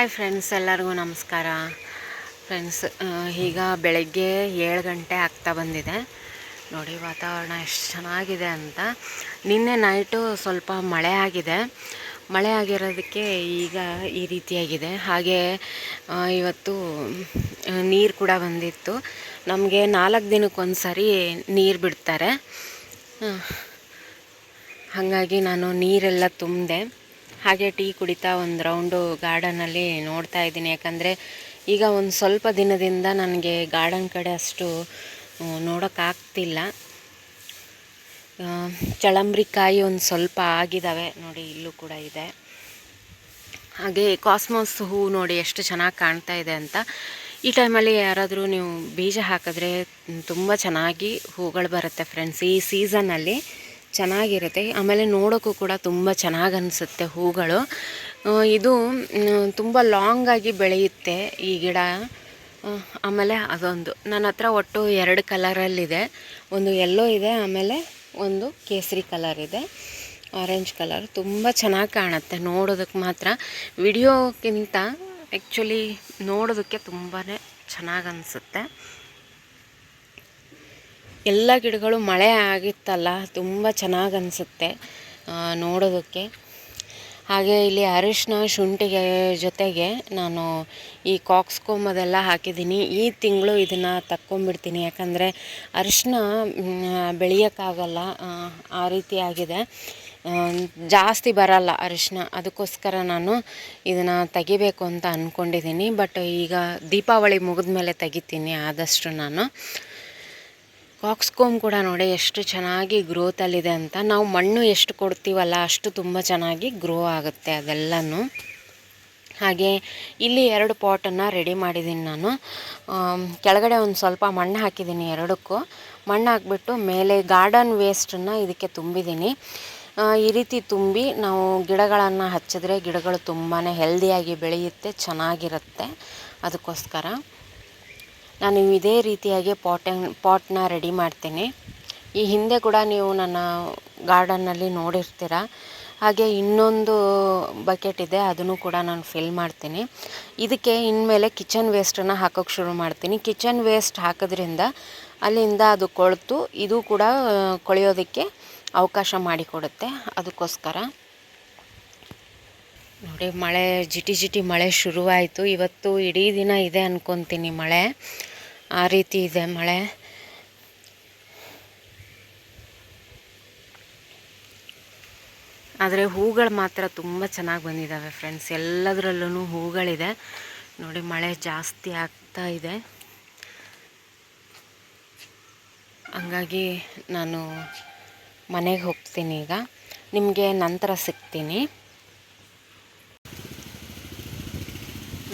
Hi friends ಎಲ್ಲರಿಗೂ ನಮಸ್ಕಾರ. Friends ಈಗ ಬೆಳಗ್ಗೆ ಏಳು ಗಂಟೆ ಆಗ್ತಾ ಬಂದಿದೆ. ನೋಡಿ, ವಾತಾವರಣ ಎಷ್ಟು ಚೆನ್ನಾಗಿದೆ ಅಂತ. ನಿನ್ನೆ ನೈಟು ಸ್ವಲ್ಪ ಮಳೆ ಆಗಿದೆ. ಮಳೆ ಆಗಿರೋದಕ್ಕೆ ಈಗ ಈ ರೀತಿಯಾಗಿದೆ. ಹಾಗೆ ಇವತ್ತು ನೀರು ಕೂಡ ಬಂದಿತ್ತು. ನಮಗೆ ನಾಲ್ಕು ದಿನಕ್ಕೊಂದು ಸರಿ ನೀರು ಬಿಡ್ತಾರೆ. ಹಾಗಾಗಿ ನಾನು ನೀರೆಲ್ಲ ತುಂಬಿದೆ. ಹಾಗೆ ಟೀ ಕುಡಿತಾ ಒಂದು ರೌಂಡು ಗಾರ್ಡನಲ್ಲಿ ನೋಡ್ತಾ ಇದ್ದೀನಿ. ಯಾಕಂದರೆ ಈಗ ಒಂದು ಸ್ವಲ್ಪ ದಿನದಿಂದ ನನಗೆ ಗಾರ್ಡನ್ ಕಡೆ ಅಷ್ಟು ನೋಡೋಕ್ಕಾಗ್ತಿಲ್ಲ. ಚಳಂಬ್ರಿಕಾಯಿ ಒಂದು ಸ್ವಲ್ಪ ಆಗಿದ್ದಾವೆ ನೋಡಿ, ಇಲ್ಲೂ ಕೂಡ ಇದೆ. ಹಾಗೆ ಕಾಸ್ಮೋಸ್ ಹೂ ನೋಡಿ ಎಷ್ಟು ಚೆನ್ನಾಗಿ ಕಾಣ್ತಾ ಇದೆ ಅಂತ. ಈ ಟೈಮಲ್ಲಿ ಯಾರಾದರೂ ನೀವು ಬೀಜ ಹಾಕಿದ್ರೆ ತುಂಬ ಚೆನ್ನಾಗಿ ಹೂಗಳು ಬರುತ್ತೆ ಫ್ರೆಂಡ್ಸ್ ಈ ಸೀಸನ್ನಲ್ಲಿ ಚೆನ್ನಾಗಿರುತ್ತೆ. ಆಮೇಲೆ ನೋಡೋಕ್ಕೂ ಕೂಡ ತುಂಬ ಚೆನ್ನಾಗಿ ಅನಿಸುತ್ತೆ ಹೂಗಳು. ಇದು ತುಂಬ ಲಾಂಗಾಗಿ ಬೆಳೆಯುತ್ತೆ ಈ ಗಿಡ. ಆಮೇಲೆ ಅದೊಂದು. ನನ್ನ ಹತ್ರ ಒಟ್ಟು ಎರಡು ಕಲರಲ್ಲಿದೆ. ಒಂದು ಎಲ್ಲೋ ಇದೆ, ಆಮೇಲೆ ಒಂದು ಕೇಸರಿ ಕಲರ್ ಇದೆ. ಆರೆಂಜ್ ಕಲರ್ ತುಂಬ ಚೆನ್ನಾಗಿ ಕಾಣುತ್ತೆ ನೋಡೋದಕ್ಕೆ ಮಾತ್ರ. ವಿಡಿಯೋಕ್ಕಿಂತ ಆ್ಯಕ್ಚುಲಿ ನೋಡೋದಕ್ಕೆ ತುಂಬಾ ಚೆನ್ನಾಗಿ ಅನಿಸುತ್ತೆ. ಎಲ್ಲ ಗಿಡಗಳು ಮಳೆ ಆಗಿತ್ತಲ್ಲ, ತುಂಬ ಚೆನ್ನಾಗಿ ಅನಿಸುತ್ತೆ ನೋಡೋದಕ್ಕೆ. ಹಾಗೆ ಇಲ್ಲಿ ಅರಿಶಿನ ಶುಂಠಿಗೆ ಜೊತೆಗೆ ನಾನು ಈ ಕಾಕ್ಸ್ಕೊಂಬದೆಲ್ಲ ಹಾಕಿದ್ದೀನಿ. ಈ ತಿಂಗಳು ಇದನ್ನು ತಕ್ಕೊಂಬಿಡ್ತೀನಿ. ಯಾಕಂದರೆ ಅರಿಶಿನ ಬೆಳೆಯೋಕ್ಕಾಗಲ್ಲ, ಆ ರೀತಿ ಆಗಿದೆ. ಜಾಸ್ತಿ ಬರಲ್ಲ ಅರಿಶಿನ. ಅದಕ್ಕೋಸ್ಕರ ನಾನು ಇದನ್ನು ತೆಗಿಬೇಕು ಅಂತ ಅಂದ್ಕೊಂಡಿದ್ದೀನಿ ಬಟ್ ಈಗ ದೀಪಾವಳಿ ಮುಗಿದ ಮೇಲೆ ತೆಗಿತೀನಿ ಆದಷ್ಟು ನಾನು. ಕಾಕ್ಸ್ಕೋಮ್ ಕೂಡ ನೋಡಿ ಎಷ್ಟು ಚೆನ್ನಾಗಿ ಗ್ರೋತಲ್ಲಿದೆ ಅಂತ. ನಾವು ಮಣ್ಣು ಎಷ್ಟು ಕೊಡ್ತೀವಲ್ಲ ಅಷ್ಟು ತುಂಬ ಚೆನ್ನಾಗಿ ಗ್ರೋ ಆಗುತ್ತೆ ಅದೆಲ್ಲನೂ. ಹಾಗೆ ಇಲ್ಲಿ ಎರಡು ಪಾಟನ್ನು ರೆಡಿ ಮಾಡಿದ್ದೀನಿ ನಾನು. ಕೆಳಗಡೆ ಒಂದು ಸ್ವಲ್ಪ ಮಣ್ಣು ಹಾಕಿದ್ದೀನಿ ಎರಡಕ್ಕೂ. ಮಣ್ಣು ಹಾಕ್ಬಿಟ್ಟು ಮೇಲೆ ಗಾರ್ಡನ್ ವೇಸ್ಟನ್ನು ಇದಕ್ಕೆ ತುಂಬಿದ್ದೀನಿ ಈ ರೀತಿ ತುಂಬಿ ನಾವು ಗಿಡಗಳನ್ನು ಹಚ್ಚಿದ್ರೆ ಗಿಡಗಳು ತುಂಬಾ ಹೆಲ್ದಿಯಾಗಿ ಬೆಳೆಯುತ್ತೆ, ಚೆನ್ನಾಗಿರುತ್ತೆ. ಅದಕ್ಕೋಸ್ಕರ. ನಾನು ಇದೇ ರೀತಿಯಾಗಿ ಪಾಟ್ ಪಾಟ್ನ ರೆಡಿ ಮಾಡ್ತೀನಿ. ಈ ಹಿಂದೆ ಕೂಡ ನೀವು ನನ್ನ ಗಾರ್ಡನ್ನಲ್ಲಿ ನೋಡಿರ್ತೀರ. ಹಾಗೆ ಇನ್ನೊಂದು ಬಕೆಟ್ ಇದೆ, ಅದನ್ನು ಕೂಡ ನಾನು ಫಿಲ್ ಮಾಡ್ತೀನಿ. ಇದಕ್ಕೆ ಇನ್ಮೇಲೆ ಕಿಚನ್ ವೇಸ್ಟನ್ನು ಹಾಕೋಕ್ಕೆ ಶುರು ಮಾಡ್ತೀನಿ. ಕಿಚನ್ ವೇಸ್ಟ್ ಹಾಕೋದ್ರಿಂದ ಅಲ್ಲಿಂದ ಅದು ಕೊಳ್ತು, ಇದು ಕೂಡ ಕೊಳೆಯೋದಕ್ಕೆ ಅವಕಾಶ ಮಾಡಿಕೊಡುತ್ತೆ. ಅದಕ್ಕೋಸ್ಕರ ನೋಡಿ, ಮಳೆ, ಜಿಟಿ ಜಿಟಿ ಮಳೆ ಶುರುವಾಯಿತು. ಇವತ್ತು ಇಡೀ ದಿನ ಇದೆ ಅಂದ್ಕೊತೀನಿ ಮಳೆ. ಆ ರೀತಿ ಇದೆ ಮಳೆ. ಆದರೆ ಹೂಗಳು ಮಾತ್ರ ತುಂಬ ಚೆನ್ನಾಗಿ ಬಂದಿದ್ದಾವೆ ಫ್ರೆಂಡ್ಸ್ ಎಲ್ಲದರಲ್ಲೂ ಹೂಗಳಿದೆ. ನೋಡಿ ಮಳೆ ಜಾಸ್ತಿ ಆಗ್ತಾ ಇದೆ. ಹಂಗಾಗಿ ನಾನು ಮನೆಗೆ ಹೋಗ್ತೀನಿ ಈಗ. ನಿಮಗೆ ನಂತರ ಸಿಗ್ತೀನಿ.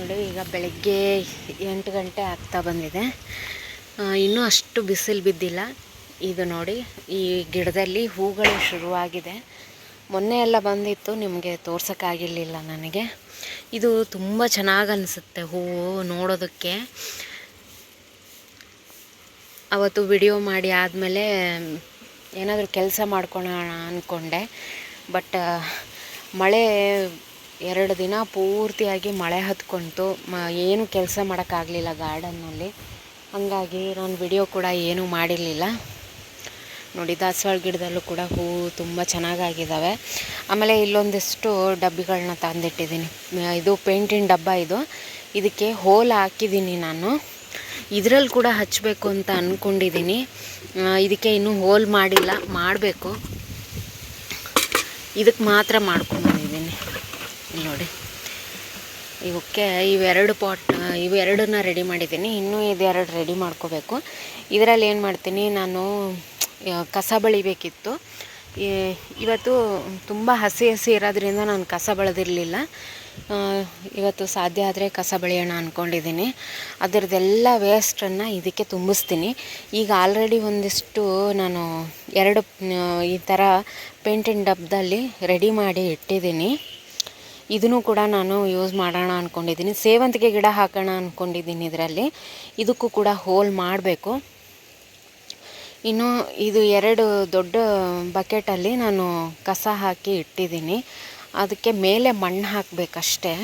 ನೋಡಿ, ಈಗ ಬೆಳಗ್ಗೆ ಎಂಟು ಗಂಟೆ ಆಗ್ತಾ ಬಂದಿದೆ. ಇನ್ನೂ ಅಷ್ಟು ಬಿಸಿಲು ಬಿದ್ದಿಲ್ಲ. ಇದು ನೋಡಿ, ಈ ಗಿಡದಲ್ಲಿ ಹೂಗಳು ಶುರುವಾಗಿದೆ. ಮೊನ್ನೆ ಎಲ್ಲ ಬಂದಿತ್ತು, ನಿಮಗೆ ತೋರ್ಸೋಕ್ಕಾಗಿರಲಿಲ್ಲ ನನಗೆ. ಇದು ತುಂಬ ಚೆನ್ನಾಗಿ ಅನಿಸುತ್ತೆ ಹೂವು ನೋಡೋದಕ್ಕೆ. ಅವತ್ತು ವಿಡಿಯೋ ಮಾಡಿ ಆದಮೇಲೆ ಏನಾದರೂ ಕೆಲಸ ಮಾಡ್ಕೊಳ್ಳೋಣ ಅಂದ್ಕೊಂಡೆ ಬಟ್ ಮಳೆ ಎರಡು ದಿನ ಪೂರ್ತಿಯಾಗಿ ಮಳೆ ಹತ್ಕೊಂತು, ಮ, ಏನು ಕೆಲಸ ಮಾಡೋಕ್ಕಾಗಲಿಲ್ಲ ಗಾರ್ಡನ್ನಲ್ಲಿ. ಹಾಗಾಗಿ ನಾನು ವಿಡಿಯೋ ಕೂಡ ಏನೂ ಮಾಡಿರಲಿಲ್ಲ. ನೋಡಿ, ದಾಸವಾಳ ಗಿಡದಲ್ಲೂ ಕೂಡ ಹೂವು ತುಂಬ ಚೆನ್ನಾಗಾಗಿದ್ದಾವೆ. ಆಮೇಲೆ ಇಲ್ಲೊಂದಿಷ್ಟು ಡಬ್ಬಿಗಳನ್ನ ತಂದಿಟ್ಟಿದ್ದೀನಿ. ಇದು ಪೇಂಟಿನ ಡಬ್ಬ ಇದು. ಇದಕ್ಕೆ ಹೋಲ್ ಹಾಕಿದ್ದೀನಿ ನಾನು. ಇದರಲ್ಲಿ ಕೂಡ ಹಚ್ಚಬೇಕು ಅಂತ ಅಂದ್ಕೊಂಡಿದ್ದೀನಿ ಇದಕ್ಕೆ ಇನ್ನೂ ಹೋಲ್ ಮಾಡಿಲ್ಲ, ಮಾಡಬೇಕು. ಇದಕ್ಕೆ ಮಾತ್ರ ಮಾಡ್ಕೊಂಡ್ಬಂದಿದ್ದೀನಿ ನೋಡಿ. ಇವಕ್ಕೆ ಇವೆರಡು ಪಾಟ್, ಇವೆರಡನ್ನ ರೆಡಿ ಮಾಡಿದ್ದೀನಿ. ಇನ್ನೂ ಇದೆರಡು ರೆಡಿ ಮಾಡ್ಕೋಬೇಕು. ಇದರಲ್ಲಿ ಏನು ಮಾಡ್ತೀನಿ, ನಾನು ಕಸ ಬಳಿಬೇಕಿತ್ತು. ಇವತ್ತು ತುಂಬ ಹಸಿ ಹಸಿ ಇರೋದ್ರಿಂದ ನಾನು ಕಸ ಬಳದಿರಲಿಲ್ಲ. ಇವತ್ತು ಸಾಧ್ಯ ಆದರೆ ಕಸ ಬಳಿಯೋಣ ಅಂದ್ಕೊಂಡಿದ್ದೀನಿ ಅದರದ್ದೆಲ್ಲ ವೇಸ್ಟನ್ನು ಇದಕ್ಕೆ ತುಂಬಿಸ್ತೀನಿ. ಈಗ ಆಲ್ರೆಡಿ ಒಂದಿಷ್ಟು ನಾನು ಎರಡು ಈ ಥರ ಪೇಂಟಿನ ಡಬ್ಬದಲ್ಲಿ ರೆಡಿ ಮಾಡಿ ಇಟ್ಟಿದ್ದೀನಿ. ಇದನ್ನು ಕೂಡ ನಾನು ಯೂಸ್ ಮಾಡೋಣ ಅಂದ್ಕೊಂಡಿದ್ದೀನಿ ಸೇವಂತಿಗೆ ಗಿಡ ಹಾಕೋಣ ಅಂದ್ಕೊಂಡಿದ್ದೀನಿ ಇದರಲ್ಲಿ. ಇದಕ್ಕೂ ಕೂಡ ಹೋಲ್ ಮಾಡಬೇಕು. ಇನ್ನು ಇದು ಎರಡು ದೊಡ್ಡ ಬಕೆಟಲ್ಲಿ ನಾನು ಕಸ ಹಾಕಿ ಇಟ್ಟಿದ್ದೀನಿ. ಅದಕ್ಕೆ ಮೇಲೆ ಮಣ್ಣು ಹಾಕಬೇಕಷ್ಟೇ.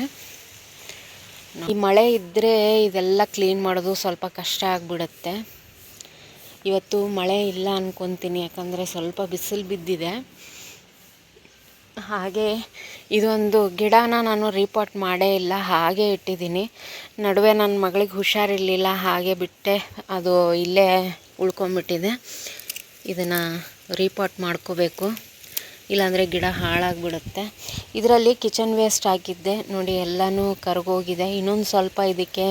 ಈ ಮಳೆ ಇದ್ದರೆ ಇದೆಲ್ಲ ಕ್ಲೀನ್ ಮಾಡೋದು ಸ್ವಲ್ಪ ಕಷ್ಟ ಆಗಿಬಿಡುತ್ತೆ. ಇವತ್ತು ಮಳೆ ಇಲ್ಲ ಅಂದ್ಕೊತೀನಿ ಯಾಕಂದರೆ ಸ್ವಲ್ಪ ಬಿಸಿಲು ಬಿದ್ದಿದೆ. ಹಾಗೆ ಇದೊಂದು ಗಿಡನ ನಾನು ರಿಪೋರ್ಟ್ ಮಾಡೇ ಇಲ್ಲ, ಹಾಗೆ ಇಟ್ಟಿದ್ದೀನಿ. ನಡುವೆ ನನ್ನ ಮಗಳಿಗೆ ಹುಷಾರಿರಲಿಲ್ಲ, ಹಾಗೆ ಬಿಟ್ಟೆ. ಅದು ಇಲ್ಲೇ ಉಳ್ಕೊಂಬಿಟ್ಟಿದೆ. ಇದನ್ನು ರಿಪೋರ್ಟ್ ಮಾಡ್ಕೋಬೇಕು. ಇಲ್ಲಾಂದರೆ ಗಿಡ ಹಾಳಾಗಿಬಿಡುತ್ತೆ. ಇದರಲ್ಲಿ ಕಿಚನ್ ವೇಸ್ಟ್ ಹಾಕಿದ್ದೆ. ನೋಡಿ, ಎಲ್ಲನೂ ಕರ್ಗೋಗಿದೆ. ಇನ್ನೊಂದು ಸ್ವಲ್ಪ ಇದಕ್ಕೆ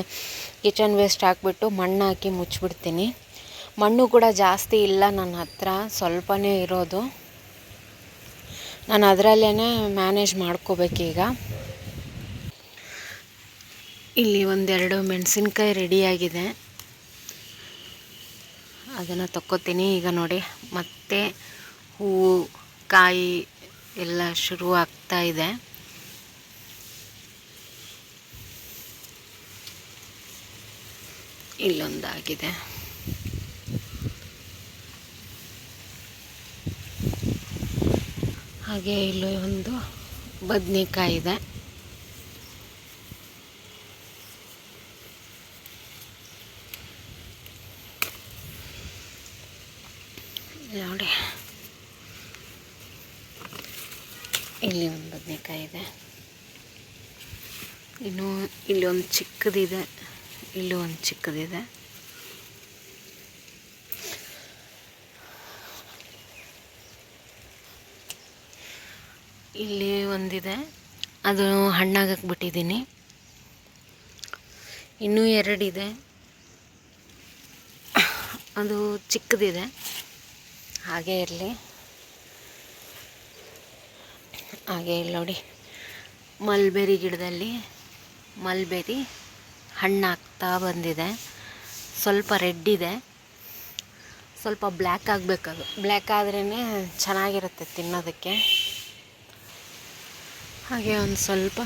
ಕಿಚನ್ ವೇಸ್ಟ್ ಹಾಕಿಬಿಟ್ಟು ಮಣ್ಣು ಹಾಕಿ ಮುಚ್ಚಿಬಿಡ್ತೀನಿ ಮಣ್ಣು ಕೂಡ ಜಾಸ್ತಿ ಇಲ್ಲ ನನ್ನ ಹತ್ರ. ಸ್ವಲ್ಪನೇ ಇರೋದು. ನಾನು ಅದರಲ್ಲೇ ಮ್ಯಾನೇಜ್ ಮಾಡ್ಕೋಬೇಕೀಗ ಇಲ್ಲಿ ಒಂದೆರಡು ಮೆಣಸಿನ್ಕಾಯಿ ರೆಡಿಯಾಗಿದೆ ಅದನ್ನು ತಕ್ಕೋತೀನಿ ಈಗ ನೋಡಿ. ಮತ್ತೆ ಹೂವು, ಕಾಯಿ ಎಲ್ಲ ಶುರು ಆಗ್ತಾ ಇದೆ. ಇಲ್ಲೊಂದಾಗಿದೆ. ಹಾಗೆ ಇಲ್ಲಿ ಒಂದು ಬದನೆಕಾಯಿ ಇದೆ. ನೋಡಿ. ಇಲ್ಲಿ ಒಂದು ಬದನೆಕಾಯಿ ಇದೆ. ಇನ್ನು ಇಲ್ಲಿ ಒಂದು ಚಿಕ್ಕದಿದೆ. ಇಲ್ಲಿ ಒಂದು ಚಿಕ್ಕದಿದೆ. ಇಲ್ಲಿ ಒಂದಿದೆ. ಅದು ಹಣ್ಣಾಗಕ್ಕೆ ಬಿಟ್ಟಿದ್ದೀನಿ. ಇನ್ನೂ ಎರಡಿದೆ. ಅದು ಚಿಕ್ಕದಿದೆ. ಹಾಗೇ ಇರಲಿ. ಹಾಗೆ ಇಲ್ಲಿ ನೋಡಿ. ಮಲ್ಬೆರಿ ಗಿಡದಲ್ಲಿ ಮಲ್ಬೆರಿ ಹಣ್ಣಾಗ್ತಾ ಬಂದಿದೆ. ಸ್ವಲ್ಪ ರೆಡ್ ಇದೆ. ಸ್ವಲ್ಪ ಬ್ಲ್ಯಾಕ್ ಆಗಬೇಕದು ಬ್ಲ್ಯಾಕ್ ಆದ್ರೇ ಚೆನ್ನಾಗಿರುತ್ತೆ ತಿನ್ನೋದಕ್ಕೆ. ಹಾಗೆ ಒಂದು ಸ್ವಲ್ಪ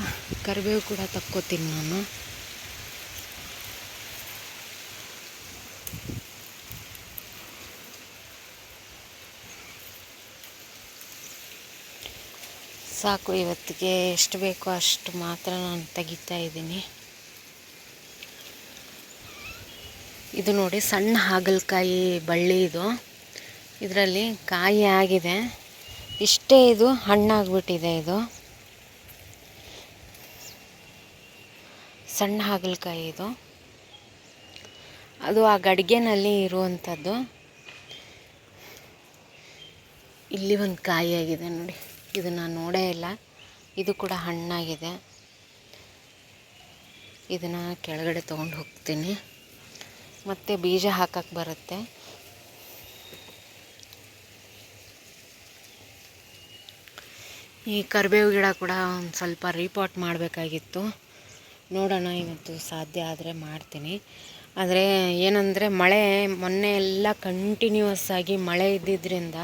ಕರಿಬೇವು ಕೂಡ ತಕ್ಕೋತೀನಿ ನಾನು. ಸಾಕು, ಇವತ್ತಿಗೆ ಎಷ್ಟು ಬೇಕೋ ಅಷ್ಟು ಮಾತ್ರ ನಾನು ತೆಗಿತಾ ಇದ್ದೀನಿ. ಇದು ನೋಡಿ ಸಣ್ಣ ಹಾಗಲಕಾಯಿ ಬಳ್ಳಿ ಇದು. ಇದರಲ್ಲಿ ಕಾಯಿ ಆಗಿದೆ. ಇಷ್ಟೇ ಇದು ಹಣ್ಣಾಗ್ಬಿಟ್ಟಿದೆ ಇದು. ಸಣ್ಣ ಹಾಗಲಕಾಯಿ ಇದು. ಅದು ಆ ಗಡಿಗೆನಲ್ಲಿ ಇರುವಂಥದ್ದು. ಇಲ್ಲಿ ಒಂದು ಕಾಯಿ ಆಗಿದೆ ನೋಡಿ ಇದನ್ನು ನೋಡೇ ಇಲ್ಲ. ಇದು ಕೂಡ ಹಣ್ಣಾಗಿದೆ. ಇದನ್ನು ಕೆಳಗಡೆ ತೊಗೊಂಡು ಹೋಗ್ತೀನಿ. ಮತ್ತು ಬೀಜ ಹಾಕಕ್ಕೆ ಬರುತ್ತೆ. ಈ ಕರಿಬೇವು ಗಿಡ ಕೂಡ ಒಂದು ಸ್ವಲ್ಪ ರೀಪಾಟ್ ಮಾಡಬೇಕಾಗಿತ್ತು. ನೋಡೋಣ, ಇವತ್ತು ಸಾಧ್ಯ ಆದರೆ ಮಾಡ್ತೀನಿ. ಆದರೆ ಏನಂದರೆ ಮಳೆ ಮೊನ್ನೆ ಎಲ್ಲ ಕಂಟಿನ್ಯೂಸ್ ಆಗಿ ಮಳೆ ಇದ್ದಿದ್ದರಿಂದ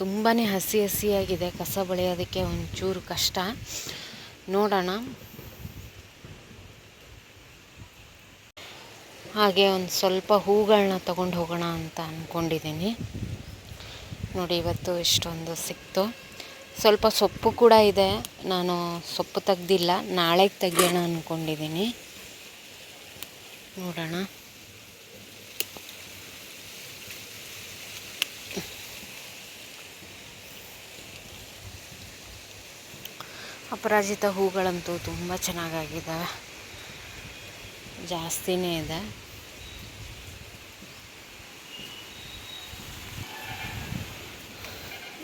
ತುಂಬಾ ಹಸಿ ಹಸಿಯಾಗಿದೆ, ಕಸ ಬಳಿಯೋದಕ್ಕೆ ಒಂಚೂರು ಕಷ್ಟ. ನೋಡೋಣ. ಹಾಗೆ ಒಂದು ಸ್ವಲ್ಪ ಹೂಗಳನ್ನ ತಗೊಂಡು ಹೋಗೋಣ ಅಂತ ಅಂದ್ಕೊಂಡಿದ್ದೀನಿ ನೋಡಿ, ಇವತ್ತು ಇಷ್ಟೊಂದು ಸಿಕ್ತು. ಸ್ವಲ್ಪ ಸೊಪ್ಪು ಕೂಡ ಇದೆ. ನಾನು ಸೊಪ್ಪು ತೆಗ್ದಿಲ್ಲ. ನಾಳೆಗೆ ತೆಗಿಯೋಣ ಅಂದ್ಕೊಂಡಿದ್ದೀನಿ ನೋಡೋಣ. ಅಪರಾಜಿತ ಹೂಗಳಂತೂ ತುಂಬ ಚೆನ್ನಾಗಾಗಿದೆ. ಜಾಸ್ತಿನೇ ಇದೆ.